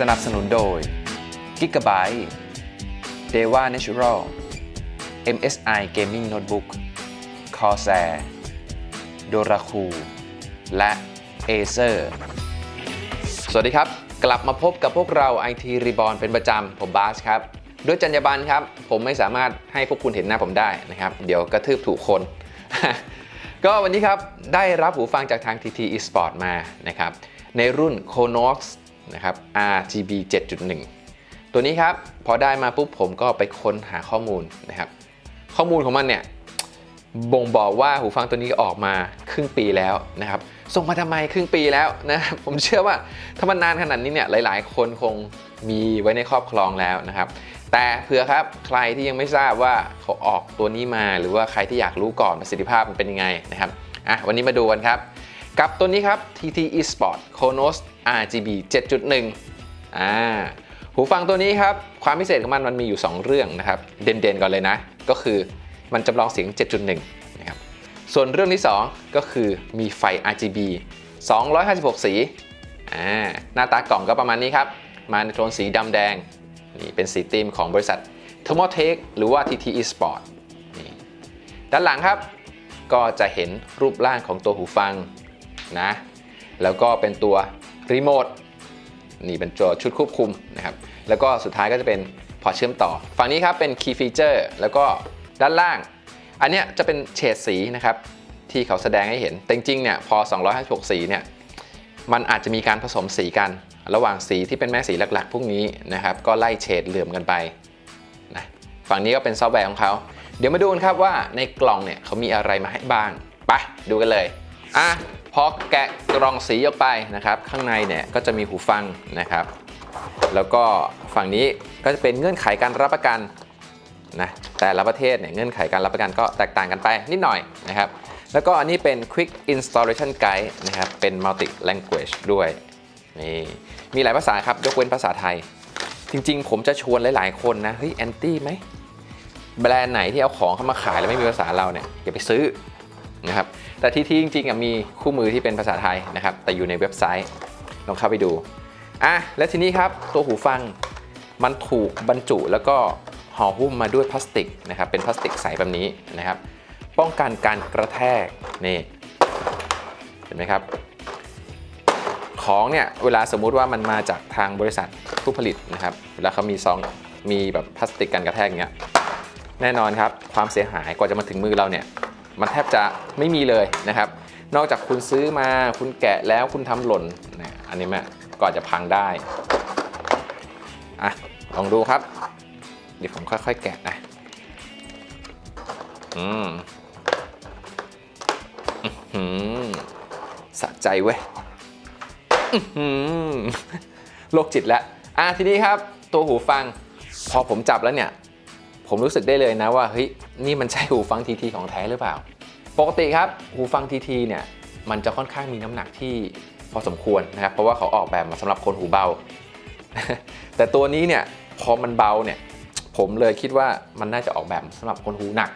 สนับสนุนโดย Gigabyte Deva Natural MSI Gaming Notebook Corsair Doraku และ Acer สวัสดีครับ กลับมาพบกับพวกเรา IT Reborn เป็นประจำ ผมบาสครับ ด้วยจรรยาบรรณครับ ผมไม่สามารถให้พวกคุณเห็นหน้าผมได้นะครับ เดี๋ยวกระทืบถูกคน ก็วันนี้ครับ ได้รับหูฟังจากทาง TT Esport มานะครับ ในรุ่น Konox นะครับ RGB 7.1 ตัวนี้ครับพอได้มาปุ๊บผมก็ไปค้นหาข้อมูลนะครับ ข้อมูลของมันเนี่ยบ่งบอกว่าหูฟังตัวนี้ออกมาครึ่งปีแล้วนะครับ ส่งมาทำไมครึ่งปีแล้วนะผมเชื่อว่าถ้ามันนานขนาดนี้เนี่ยหลาย ๆ คนคงมีไว้ในครอบครองแล้วนะครับ แต่เผื่อครับใครที่ยังไม่ทราบว่าเขาออกตัวนี้มาหรือว่าใครที่อยากรู้ก่อนประสิทธิภาพมันเป็นยังไงนะครับอะวันนี้มาดูกันครับ กับตัวนี้ครับ TT Esport Konos RGB 7.1อ่าหูฟังตัวนี้ครับ ความพิเศษของมันมันมีอยู่ 2 เรื่องนะครับ เด่นๆก่อนเลยนะ ก็คือมันจำลองเสียง 7.1 นะครับ ส่วนเรื่องที่ 2 ก็คือมีไฟ RGB 256 สีอ่าหน้าตากล่องก็ประมาณนี้ครับ มาในโทนสีดำแดง นี่เป็นสีธีมของบริษัท t h e r m o t e c h หรือว่า TT Esport นี่ด้านหลังครับ ก็จะเห็นรูปร่างของตัวหูฟังนะ แล้วก็เป็นตัว รีโมทนี่เป็นตัวชุดควบคุมนะครับแล้วก็สุดท้ายก็จะเป็นพอเชื่อมต่อ ฝั่งนี้ครับเป็น Key Feature แล้วก็ด้านล่าง อันนี้จะเป็นเฉดสีนะครับที่เขาแสดงให้เห็นแต่จริงเนี่ยพอ 256 สีเนี่ยมันอาจจะมีการผสมสีกัน ระหว่างสีที่เป็นแม่สีหลักๆ พวกนี้นะครับก็ไล่เฉดเหลื่อมกันไปนะฝั่งนี้ก็เป็นซอฟต์แวร์ของเขา เดี๋ยวมาดูกันครับว่าในกล่องเนี่ยเขามีอะไรมาให้บ้างไปดูกันเลยอะ พอแกะกล่องสีออกไปนะครับ ข้างในเนี่ยก็จะมีหูฟังนะครับ แล้วก็ฝั่งนี้ก็จะเป็นเงื่อนไขการรับประกันนะแต่ละประเทศเนี่ยเงื่อนไขการรับประกันก็แตกต่างกันไปนิดหน่อยนะครับ แล้วก็อันนี้เป็น Quick Installation Guide นะครับ เป็น Multi Language ด้วยนี่มีหลายภาษาครับ ยกเว้นภาษาไทย จริงๆ ผมจะชวนหลายๆคนนะเฮ้ยแอนตี้ไหมแบรนด์ไหนที่เอาของเข้ามาขายแล้วไม่มีภาษาเราเนี่ยอย่าไปซื้อนะครับ แต่ที่ที่จริงๆมีคู่มือที่เป็นภาษาไทยนะครับ แต่อยู่ในเว็บไซต์ลองเข้าไปดูอะและทีนี้ครับตัวหูฟังมันถูกบรรจุแล้วก็ห่อหุ้มมาด้วยพลาสติกนะครับเป็นพลาสติกใสแบบนี้นะครับ ป้องกันการกระแทกนี่เห็นไหมครับ ของเนี่ยเวลาสมมุติว่ามันมาจากทางบริษัทผู้ผลิตนะครับเวลาเขามีซองมีแบบพลาสติกกันกระแทกอย่างเงี้ยแน่นอนครับความเสียหายกว่าจะมาถึงมือเราเนี่ย มันแทบจะไม่มีเลยนะครับ นอกจากคุณซื้อมาคุณแกะแล้วคุณทำหล่นนะอันนี้แม่ก็อาจะพังได้อะลองดูครับ เดี๋ยวผมค่อย ๆ แกะนะอืมอืมสะใจเว้ยอื้อหือโรคจิตแล้วอะทีนี้ครับ ตัวหูฟัง พอผมจับแล้วเนี่ย ผมรู้สึกได้เลยนะว่าเฮ้ยนี่มันใช่หูฟังทีทีของแท้หรือเปล่า ปกติครับหูฟังทีทีเนี่ยมันจะค่อนข้างมีน้ำหนักที่พอสมควรนะครับ เพราะว่าเขาออกแบบมาสำหรับคนหูเบา แต่ตัวนี้เนี่ยพอมันเบาเนี่ยผมเลยคิดว่ามันน่าจะออกแบบสำหรับคนหูหนัก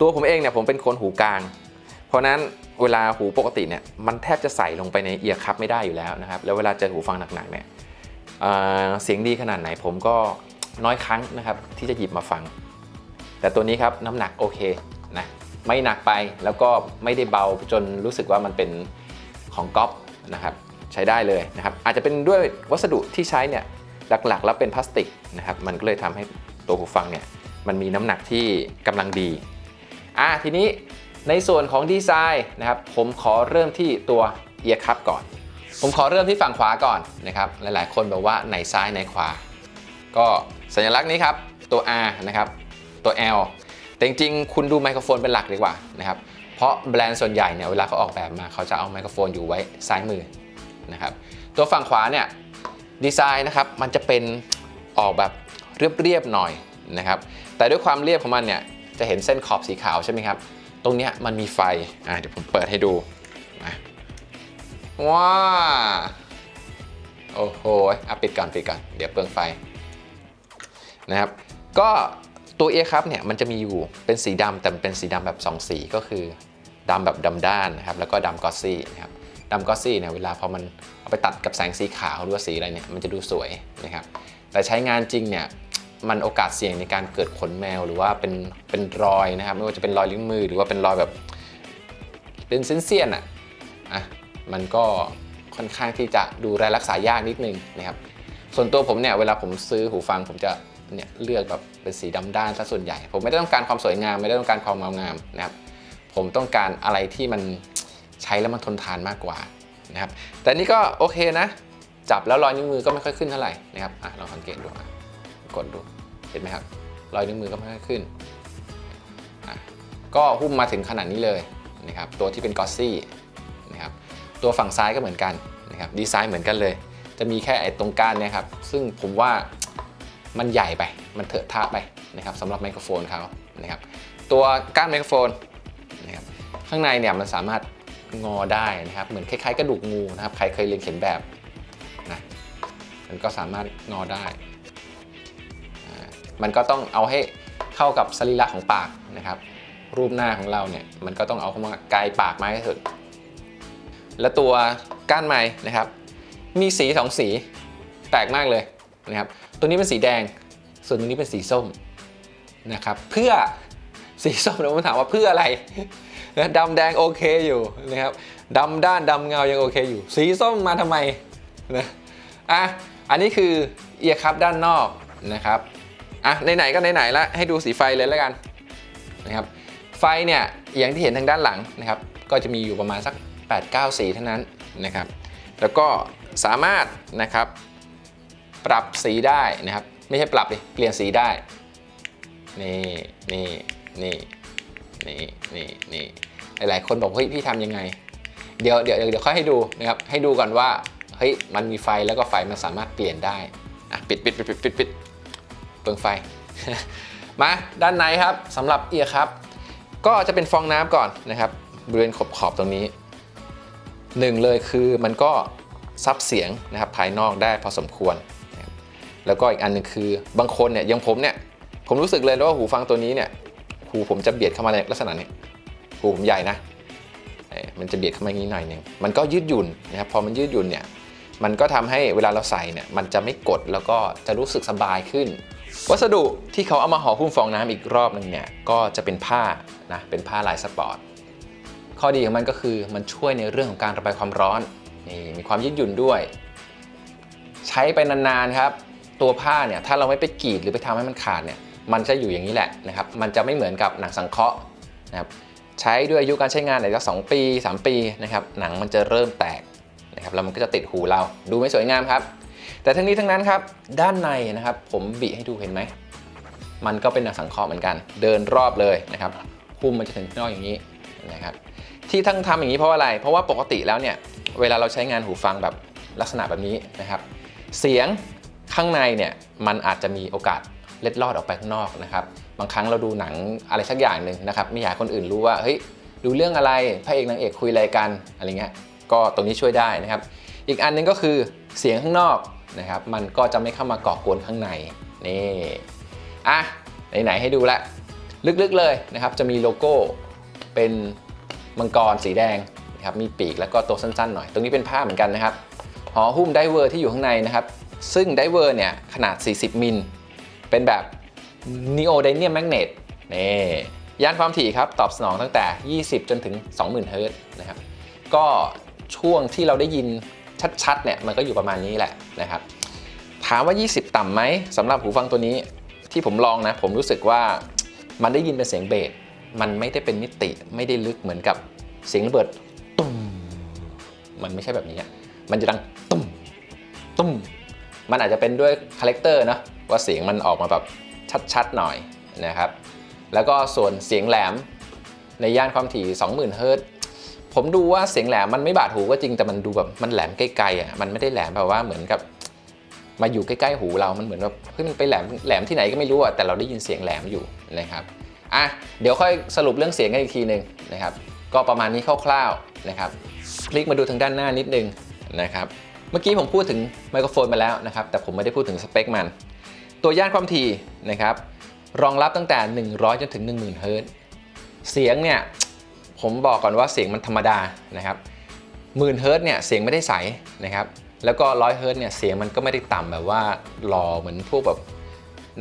ตัวผมเองเนี่ยผมเป็นคนหูกลาง เพราะนั้นเวลาหูปกติเนี่ยมันแทบจะใส่ลงไปในเอียร์คัพไม่ได้อยู่แล้วนะครับ แล้วเวลาเจอหูฟังหนักๆเนี่ยเเสียงดีขนาดไหนผมก็ น้อยครั้งนะครับ ที่จะหยิบมาฟัง แต่ตัวนี้ครับน้ำหนักโอเคนะไม่หนักไปแล้วก็ไม่ได้เบาจนรู้สึกว่ามันเป็นของก๊อปนะครับใช้ได้เลยนะครับ อาจจะเป็นด้วยวัสดุที่ใช้เนี่ยหลักๆ แล้วเป็นพลาสติกนะครับ มันก็เลยทำให้ตัวหูฟังเนี่ยมันมีน้ำหนักที่กำลังดีอะทีนี้ในส่วนของดีไซน์นะครับผมขอเริ่มที่ตัวเอียร์คัพก่อน ผมขอเริ่มที่ฝั่งขวาก่อนนะครับ หลายๆ คนบอกว่าไหนซ้ายไหนขวา ก็ สัญลักษณ์นี้ครับ ตัว R นะครับ ตัว L แต่จริงๆ คุณดูไมโครโฟนเป็นหลักดีกว่านะครับ เพราะแบรนด์ส่วนใหญ่เนี่ยเวลาเขาออกแบบมาเขาจะเอาไมโครโฟนอยู่ไว้ซ้ายมือนะครับ ตัวฝั่งขวาเนี่ยดีไซน์นะครับมันจะเป็นออกแบบเรียบๆหน่อยนะครับ แต่ด้วยความเรียบของมันเนี่ยจะเห็นเส้นขอบสีขาวใช่ไหมครับ ตรงนี้มันมีไฟ อะเดี๋ยวผมเปิดให้ดูนะว้าโอ้โหอะปิดก่อนปิดก่อน เดี๋ยวเปลืองไฟ นะครับก็ตัวเอครับเนี่ยมันจะมีอยู่เป็นสีดำแต่เป็นสีดำแบบ2สีก็คือดำแบบดำด้านนะครับแล้วก็ดำกอซี่นะครับดำกอซี่เนี่ยเวลาพอมันเอาไปตัดกับแสงสีขาวหรือว่าสีอะไรเนี่ยมันจะดูสวยนะครับแต่ใช้งานจริงเนี่ยมันโอกาสเสี่ยงในการเกิดขนแมวหรือว่าเป็นเป็นรอยนะครับ ไม่ว่าจะเป็นรอยลิ้นมือหรือว่าเป็นรอยแบบเป็นเส้นเสี้ยนอะอะมันก็ค่อนข้างที่จะดูแลรักษายากนิดนึงนะครับส่วนตัวผมเนี่ยเวลาผมซื้อหูฟังผมจะ เนี่ยเลือกแบบเป็นสีดำด้านซะส่วนใหญ่ ผมไม่ได้ต้องการความสวยงาม ไม่ได้ต้องการความงามงามนะครับ ผมต้องการอะไรที่มันใช้แล้วมันทนทานมากกว่านะครับ แต่นี่ก็โอเคนะ จับแล้วรอยนิ้วมือก็ไม่ค่อยขึ้นเท่าไหร่นะครับอะลองสังเกตดูกดดูเห็นไหมครับ รอยนิ้วมือก็ไม่ค่อยขึ้นอะก็หุ้มมาถึงขนาดนี้เลยนะครับตัวที่เป็นกอสซี่นะครับตัวฝั่งซ้ายก็เหมือนกันนะครับดีไซน์เหมือนกันเลย จะมีแค่ไอ้ตรงก้านเนี่ยครับซึ่งผมว่า มันใหญ่ไป มันเถอะทะไปนะครับสำหรับไมโครโฟนเขานะครับ ตัวก้านไมโครโฟนนะครับข้างในเนี่ยมันสามารถงอได้นะครับ เหมือนคล้ายๆกระดูกงูนะครับ ใครเคยเรียนเขียนแบบนะมันก็สามารถงอได้ มันก็ต้องเอาให้เข้ากับสรีระของปากนะครับ รูปหน้าของเราเนี่ยมันก็ต้องเอาเข้ามาไกลปากมากที่สุดและตัวก้านไม้นะครับ มีสีสองสีแปลกมากเลยนะครับ ตัวนี้เป็นสีแดง ส่วนตัวนี้เป็นสีส้มนะครับ เพื่อสีส้มเราถามว่าเพื่ออะไรนะดำแดงโอเคอยู่นะครับดำด้านดำเงายังโอเคอยู่ สีส้มมาทำไมนะอะอันนี้คือเอียร์คัพด้านนอกนะครับอะไหนๆก็ไหนๆละให้ดูสีไฟเลยแล้วกันนะครับ ไฟเนี่ยอย่างที่เห็นทางด้านหลังนะครับ ก็จะมีอยู่ประมาณสัก 8-9 สีเท่านั้นนะครับ แล้วก็สามารถนะครับ ปรับสีได้นะครับ ไม่ใช่ปรับดิเปลี่ยนสีได้ นี่นี่นี่นี่นี่นี่หลายๆคนบอกเฮ้ยพี่ทำยังไง เดี๋ยวเดี๋ยวเดี๋ยวค่อยให้ดูนะครับให้ดูก่อนว่าเฮ้ยมันมีไฟแล้วก็ไฟมันสามารถเปลี่ยนได้อะปิดปิดปิดปิดปิดปิดเปลืองไฟ มาด้านในครับสำหรับเอียร์ครับ ก็จะเป็นฟองน้ำก่อนนะครับบริเวณขอบขอบตรงนี้หนึ่งเลยคือมันก็ซับเสียงนะครับภายนอกได้พอสมควร แล้วก็อีกอันหนึงคือบางคนเนี่ยยังผมเนี่ยผมรู้สึกเลยว่าหูฟังตัวนี้เนี่ยหูผมจะเบียดเข้ามาในลักษณะนี้หูผมใหญ่นะมันจะเบียดเข้ามาอย่างนี้หน่อยหนึงมันก็ยืดหยุ่นนะครับพอมันยืดหยุ่นเนี่ยมันก็ทำให้เวลาเราใส่เนี่ยมันจะไม่กดแล้วก็จะรู้สึกสบายขึ้น วัสดุที่เขาเอามาห่อหุ้มฟองน้ำอีกรอบหนึ่งเนี่ยก็จะเป็นผ้านะเป็นผ้าลายสปอร์ตข้อดีของมันก็คือมันช่วยในเรื่องของการระบายความร้อนนี่มีความยืดหยุ่นด้วย ใช้ไปนานๆครับ ตัวผ้าเนี่ยถ้าเราไม่ไปกรีดหรือไปทำให้มันขาดเนี่ยมันจะอยู่อย่างนี้แหละนะครับมันจะไม่เหมือนกับหนังสังเคราะห์นะครับใช้ด้วยอายุการใช้งานอาจจะสองปี 3 ปีนะครับหนังมันจะเริ่มแตกนะครับแล้วมันก็จะติดหูเราดูไม่สวยงามครับ แต่ทั้งนี้ทั้งนั้นครับด้านในนะครับผมบิให้ดูเห็นไหมมันก็เป็นหนังสังเคราะห์เหมือนกัน เดินรอบเลยนะครับหุ้มมันจะถึงข้างนอกอย่างนี้นะครับที่ทั้งทำอย่างนี้เพราะอะไร เพราะว่าปกติแล้วเนี่ยเวลาเราใช้งานหูฟังแบบลักษณะแบบนี้นะครับ เสียง ข้างในเนี่ยมันอาจจะมีโอกาสเล็ดลอดออกไปข้างนอกนะครับ บางครั้งเราดูหนังอะไรสักอย่างหนึ่งนะครับไม่อยากคนอื่นรู้ว่าเฮ้ยดูเรื่องอะไรพระเอกนางเอกคุยอะไรกันอะไรเงี้ยก็ตรงนี้ช่วยได้นะครับ อีกอันหนึงก็คือเสียงข้างนอกนะครับ มันก็จะไม่เข้ามาก่อกวนข้างในนี่อะไหนๆให้ดูละลึกๆเลยนะครับ จะมีโลโก้เป็นมังกรสีแดงนะครับมีปีกแล้วก็ตัวสั้นๆหน่อย ตรงนี้เป็นผ้าเหมือนกันนะครับห่อหุ้มไดเวอร์ที่อยู่ข้างในนะครับ ซึ่งไดเวอร์เนี่ยขนาด 40 มิล เป็นแบบ Neodymium Magnet นี่ย่านความถี่ครับ ตอบสนองตั้งแต่ 20 จนถึง 20,000 เฮิรต์นะครับ ก็ช่วงที่เราได้ยินชัดๆ เนี่ย มันก็อยู่ประมาณนี้แหละนะครับ ถามว่า 20 ต่ำไหมสำหรับหูฟังตัวนี้ที่ผมลองนะ ผมรู้สึกว่ามันได้ยินเป็นเสียงเบส มันไม่ได้เป็นมิติ ไม่ได้ลึกเหมือนกับเสียงระเบิดตุ้ม มันไม่ใช่แบบนี้ มันจะดังตุ้มตุ้ม มันอาจจะเป็นด้วยคาแรคเตอร์นะว่าเสียงมันออกมาแบบชัดๆหน่อยนะครับ แล้วก็ส่วนเสียงแหลมในย่านความถี่ 20,000เฮิรต์ผมดูว่าเสียงแหลมมันไม่บาดหูก็จริงแต่มันดูแบบมันแหลมไกลๆอะมันไม่ได้แหลมแบบว่าเหมือนกับ มาอยู่ใกล้ๆหูเรา มันเหมือนแบบเฮ้ยมันไปแหลมแหลมที่ไหนก็ไม่รู้อะแต่เราได้ยินเสียงแหลมอยู่นะครับอะเดี๋ยวค่อยสรุปเรื่องเสียงกันอีกทีหนึ่งนะครับ ก็ประมาณนี้คร่าวๆนะครับ คลิกมาดูทางด้านหน้านิดนึงนะครับ เมื่อกี้ผมพูดถึงไมโครโฟนมาแล้วนะครับ แต่ผมไม่ได้พูดถึงสเปคมัน ตัวย่านความถี่นะครับ รองรับตั้งแต่ 100 จนถึง 10,000 เฮิรต์เสียงเนี่ยผมบอกก่อนว่าเสียงมันธรรมดานะครับหมื่นเฮิร์ตซ์เนี่ยเสียงไม่ได้ใสนะครับ แล้วก็ร้อยเฮิร์ตซ์เนี่ยเสียงมันก็ไม่ได้ต่ำแบบว่าหล่อเหมือนพวกแบบ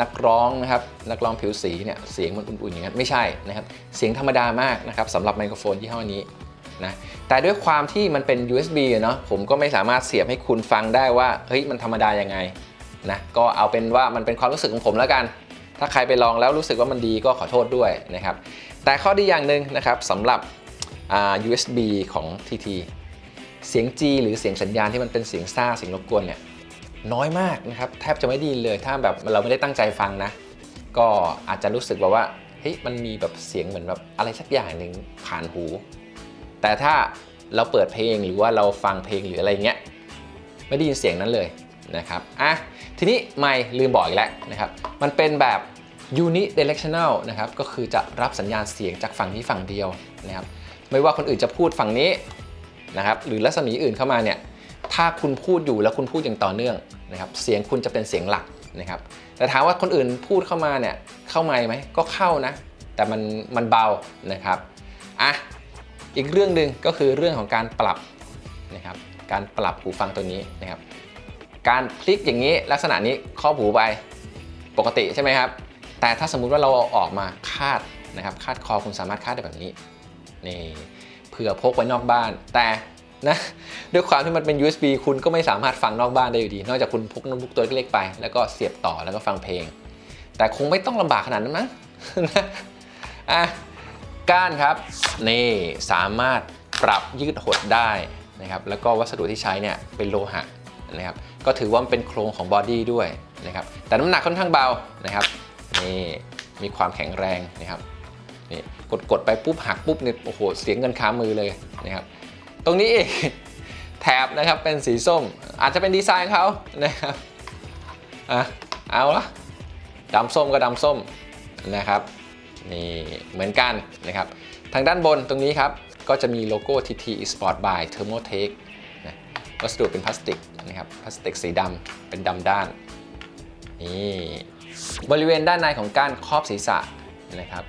นักร้องนะครับนักร้องผิวสีเนี่ยเสียงมันอุ่นๆอย่างนั้นไม่ใช่นะครับ เสียงธรรมดามากนะครับสำหรับไมโครโฟนยี่ห้อนี้ นะแต่ด้วยความที่มันเป็น USB เนาะผมก็ไม่สามารถเสียบให้คุณฟังได้ว่าเฮ้ยมันธรรมดายังไงนะก็เอาเป็นว่ามันเป็นความรู้สึกของผมแล้วกัน ถ้าใครไปลองแล้วรู้สึกว่ามันดีก็ขอโทษด้วยนะครับแต่ข้อดีอย่างหนึ่งนะครับสำหรับ USB ของ TT เสียง G หรือเสียงสัญญาณที่มันเป็นเสียงซ่าเสียงรบกวนเนี่ยน้อยมากนะครับแทบจะไม่ไดยินเลยถ้าแบบเราไม่ได้ตั้งใจฟังนะ ก็อาจจะรู้สึกแบบว่าเฮ้ยมันมีแบบเสียงเหมือนแบบอะไรสักอย่างหนึ่งผ่านหู แต่ถ้าเราเปิดเพลงหรือว่าเราฟังเพลงหรืออะไรเงี้ยไม่ได้ยินเสียงนั้นเลยนะครับอะทีนี้ไม่ลืมบอกอีกแล้วนะครับ มันเป็นแบบ unidirectional นะครับก็คือจะรับสัญญาณเสียงจากฝั่งนี้ฝั่งเดียวนะครับไม่ว่าคนอื่นจะพูดฝั่งนี้นะครับหรือรัศมีอื่นเข้ามาเนี่ยถ้าคุณพูดอยู่แล้วคุณพูดอย่างต่อเนื่องนะครับเสียงคุณจะเป็นเสียงหลักนะครับแต่ถามว่าคนอื่นพูดเข้ามาเนี่ยเข้าไมค์ไหมก็เข้านะ แต่มันมันเบานะครับอะ อีกเรื่องหนึ่งก็คือเรื่องของการปรับนะครับการปรับหูฟังตัวนี้นะครับ การพลิกอย่างนี้ลักษณะนี้ครอบหูไปปกติใช่ไหมครับ แต่ถ้าสมมุติว่าเราเอาออกมาคาดนะครับคาดคอคุณสามารถคาดได้แบบนี้นี่เผื่อพกไว้นอกบ้าน แต่นะด้วยความที่มันเป็น USB คุณก็ไม่สามารถฟังนอกบ้านได้อยู่ดี นอกจากคุณพกโน้ตบุ๊กตัวเล็กๆไป แล้วก็เสียบต่อแล้วก็ฟังเพลง แต่คงไม่ต้องลำบากขนาดนั้นมั้งนะอะ ก้านครับนี่สามารถปรับยืดหดได้นะครับแล้วก็วัสดุที่ใช้เนี่ยเป็นโลหะนะครับก็ถือว่ามันเป็นโครงของบอดี้ด้วยนะครับแต่น้ำหนักค่อนข้างเบานะครับนี่มีความแข็งแรงนะครับนี่กดกดไปปุ๊บหักปุ๊บเนี่ยโอ้โหเสียงเงินค้ามือเลยนะครับตรงนี้อีกแถบนะครับเป็นสีส้ม อาจจะเป็นดีไซน์เขานะครับอะเอาละดำส้มก็ดำส้มนะครับ นี่เหมือนกันนะครับ ทางด้านบนตรงนี้ครับ ก็จะมีโลโก้ TT Sport by Thermotech นะวัสดุเป็นพลาสติกนะครับพลาสติกสีดำเป็นดำด้านนี่บริเวณด้านในของก้านครอบศีรษะนะครับ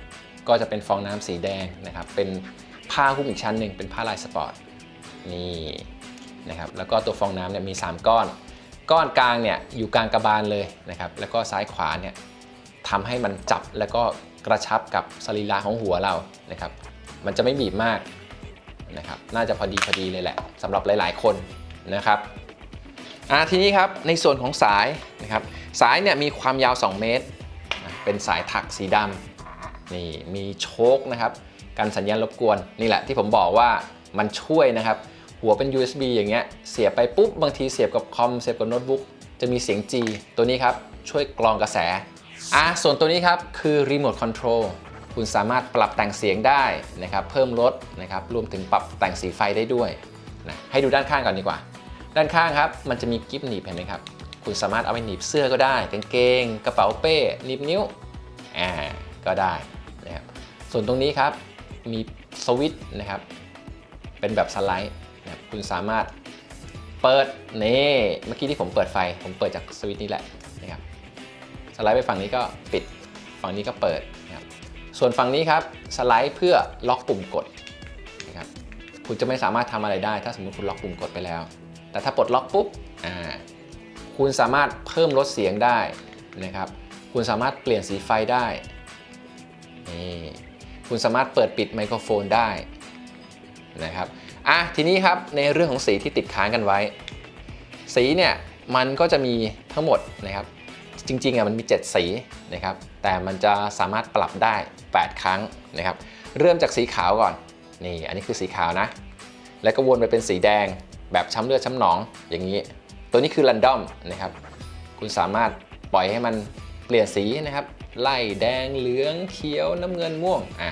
ก็จะเป็นฟองน้ำสีแดงนะครับ เป็นผ้าหุ้มอีกชั้นหนึ่งเป็นผ้าลายสปอร์ตนี่นะครับแล้วก็ตัวฟองน้ำเนี่ยมี 3 ก้อน ก้อนกลางเนี่ยอยู่กลางกระบาลเลยนะครับ แล้วก็ซ้ายขวาเนี่ยทำให้มันจับแล้วก็ กระชับกับสรีระของหัวเรานะครับ มันจะไม่บีบมากนะครับ น่าจะพอดีพอดีเลยแหละสำหรับหลาย ๆ คนนะครับอ่าทีนี้ครับในส่วนของสายนะครับ สายเนี่ยมีความยาว 2 เมตร เป็นสายถักสีดำนี่มีโชคนะครับกันสัญญาณรบกวนนี่แหละที่ผมบอกว่ามันช่วยนะครับ หัวเป็น USB อย่างเงี้ยเสียบไปปุ๊บบางทีเสียบกับคอมเสียบกับโน้ตบุ๊กจะมีเสียง G ตัวนี้ครับช่วยกรองกระแส อะส่วนตัวนี้ครับ คือ Remote Control คุณสามารถปรับแต่งเสียงได้นะครับ เพิ่มลดนะครับ รวมถึงปรับแต่งสีไฟได้ด้วยนะให้ดูด้านข้างก่อนดีกว่า ด้านข้างครับ มันจะมีกิฟหนีบเห็นไหมครับ คุณสามารถเอาไปหนีบเสื้อก็ได้กางเกง กระเป๋าเป้หนีบนิ้วอ่าก็ได้นะครับ ส่วนตรงนี้ครับ มีสวิตช์นะครับ เป็นแบบสไลด์นะค,คุณสามารถเปิดนี่เมื่อกี้ที่ผมเปิดไฟ ผมเปิดจากสวิตช์นี้แหละ สไลด์ไปฝั่งนี้ก็ปิด ฝั่งนี้ก็เปิดนะครับส่วนฝั่งนี้ครับสไลด์เพื่อล็อกปุ่มกดนะครับคุณจะไม่สามารถทำอะไรได้ ถ้าสมมติคุณล็อกปุ่มกดไปแล้ว แต่ถ้าปลดล็อกปุ๊บอ่าคุณสามารถเพิ่มลดเสียงได้นะครับ คุณสามารถเปลี่ยนสีไฟได้นี่คุณสามารถเปิดปิดไมโครโฟนได้นะครับอะทีนี้ครับในเรื่องของสีที่ติดค้างกันไว้ สีเนี่ยมันก็จะมีทั้งหมดนะครับ จริงๆอะมันมี 7 สีนะครับแต่มันจะสามารถปรับได้ 8 ครั้งนะครับเริ่มจากสีขาวก่อนนี่อันนี้คือสีขาวนะ แล้วก็วนไปเป็นสีแดงแบบช้ำเลือดช้ำหนองอย่างนี้ ตัวนี้คือ r รนดอมนะครับคุณสามารถปล่อยให้มันเปลี่ยนสีนะครับ ไล่แดงเหลืองเขียวน้ำเงินม่วงอะ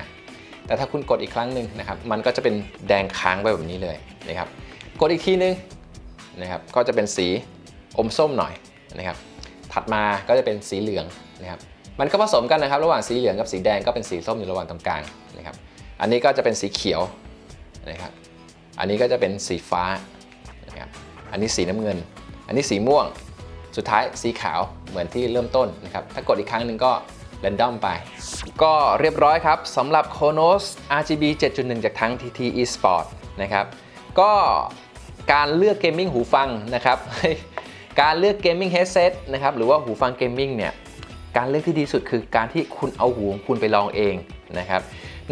แต่ถ้าคุณกดอีกครั้งหนึ่งนะครับมันก็จะเป็นแดงค้างไปแบบนี้เลยนะครับกดอีกทีนึงนะครับก็จะเป็นสีอมส้มหน่อยนะครับ ถัดมาก็จะเป็นสีเหลืองนะครับมันก็ผสมกันนะครับ ระหว่างสีเหลืองกับสีแดงก็เป็นสีส้มอยู่ระหว่างตรงกลางนะครับ อันนี้ก็จะเป็นสีเขียวนะครับ อันนี้ก็จะเป็นสีฟ้านะครับ อันนี้สีน้ำเงิน อันนี้สีม่วง สุดท้ายสีขาวเหมือนที่เริ่มต้นนะครับ ถ้ากดอีกครั้งหนึ่งก็เรนดอมไป ก็เรียบร้อยครับสำหรับ Konos RGB 7.1 จากทั้ง TT eSport นะครับ ก็การเลือกเกมมิ่งหูฟังนะครับ การเลือกเกมมิ่งเฮดเซตนะครับหรือว่าหูฟังเกมมิ่งเนี่ยการเลือกที่ดีสุดคือการที่คุณเอาหูของคุณไปลองเองนะครับ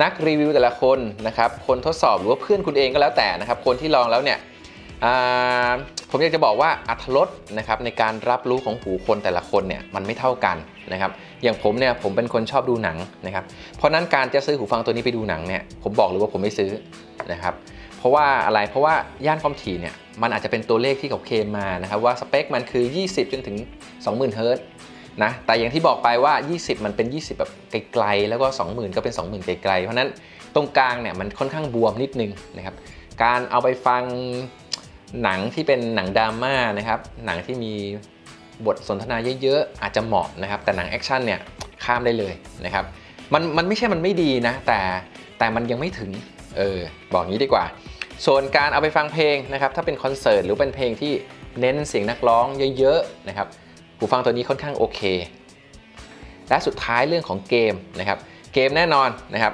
นักรีวิวแต่ละคนนะครับคนทดสอบหรือว่าเพื่อนคุณเองก็แล้วแต่นะครับคนที่ลองแล้วเนี่ยผมอยากจะบอกว่าอัตรสนะครับในการรับรู้ของหูคนแต่ละคนเนี่ยมันไม่เท่ากันนะครับอย่างผมเนี่ยผมเป็นคนชอบดูหนังนะครับเพราะนั้นการจะซื้อหูฟังตัวนี้ไปดูหนังเนี่ยผมบอกเลยว่าผมไม่ซื้อนะครับ ราะว่าอะไรเพราะว่าย่านความถี่เนี่ยมันอาจจะเป็นตัวเลขที่เขาเคลมมานะครับว่าสเปคมันคือ 20 จนถึง 20,000 เฮิร์ตนะแต่อย่างที่บอกไปว่า 20 มันเป็น 20 แบบไกลๆแล้วก็ 20,000 ก็เป็น 20,000 ไกลๆ เพราะฉะนั้นตรงกลางเนี่ยมันค่อนข้างบวมนิดนึงนะครับการเอาไปฟังหนังที่เป็นหนังดราม่านะครับหนังที่มีบทสนทนาเยอะๆอาจจะเหมาะนะครับแต่หนังแอคชั่นเนี่ยข้ามได้เลยนะครับมันมันไม่ใช่มันไม่ดีนะแต่แต่มันยังไม่ถึงเออบอกงี้ดีกว่า ส่วนการเอาไปฟังเพลงนะครับถ้าเป็นคอนเสิร์ตหรือเป็นเพลงที่เน้นเสียงนักร้องเยอะๆนะครับหูฟังตัวนี้ค่อนข้างโอเค และสุดท้ายเรื่องของเกมนะครับเกมแน่นอนนะครับ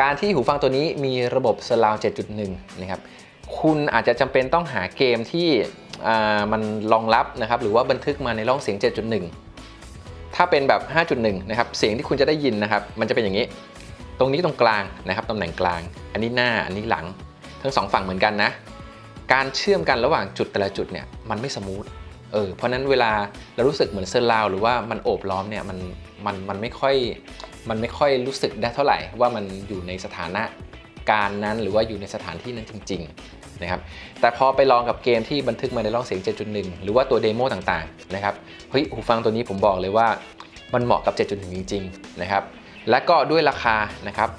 การที่หูฟังตัวนี้มีระบบ Surround 7.1 นะครับคุณอาจจะจำเป็นต้องหาเกมที่มันรองรับนะครับหรือว่าบันทึกมาในร่องเสียง 7.1 ถ้าเป็นแบบ 5.1 นะครับเสียงที่คุณจะได้ยินนะครับมันจะเป็นอย่างนี้ ตรงนี้ตรงกลางนะครับตำแหน่งกลาง อันนี้หน้าอันนี้หลัง ทั้งสองฝั่งเหมือนกันนะ การเชื่อมกันระหว่างจุดแต่ละจุดเนี่ยมันไม่สมูทเออเพราะนั้นเวลาเรารู้สึกเหมือนเซอร์ราวหรือว่ามันโอบล้อมเนี่ยมันมันมันไม่ค่อยมันไม่ค่อยรู้สึกได้เท่าไหร่ ว่ามันอยู่ในสถานะการนั้นหรือว่าอยู่ในสถานที่นั้นจริงๆนะครับแต่พอไปลองกับเกมที่บันทึกมาในร่องเสียง 7.1 หรือว่าตัวเดโมต่างๆนะครับเฮ้ยหูฟังตัวนี้ผมบอกเลยว่ามันเหมาะกับ 7.1 จริงๆนะครับและก็ด้วยราคานะครับ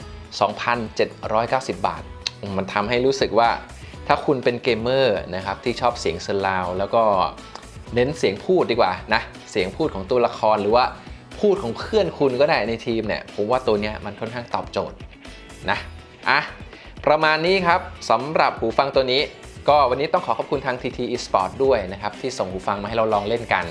2,790 บาท มันทำให้รู้สึกว่าถ้าคุณเป็นเกมเมอร์นะครับที่ชอบเสียงเซราวแล้วก็เน้นเสียงพูดดีกว่านะเสียงพูดของตัวละครหรือว่าพูดของเพื่อนคุณก็ได้ในทีมเนี่ยผมว่าตัวเนี้ยมันค่อนข้างตอบโจทย์นะอะประมาณนี้ครับสำหรับหูฟังตัวนี้ ก็วันนี้ต้องขอขอบคุณทาง TT Esport ด้วยนะครับที่ส่งหูฟังมาให้เราลองเล่นกัน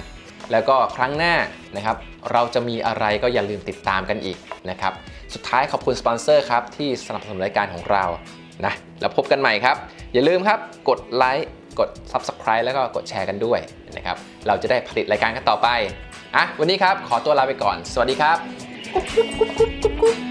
แล้วก็ครั้งหน้านะครับเราจะมีอะไรก็อย่าลืมติดตามกันอีกนะครับสุดท้ายขอบคุณสปอนเซอร์ครับที่สนับสนุนรายการของเรา นะแล้วพบกันใหม่ครับ อย่าลืมครับกดไลค์กด Subscribe แล้วก็กดแชร์กันด้วยนะครับเราจะได้ผลิตรายการกันต่อไปอะวันนี้ครับขอตัวลาไปก่อน สวัสดีครับ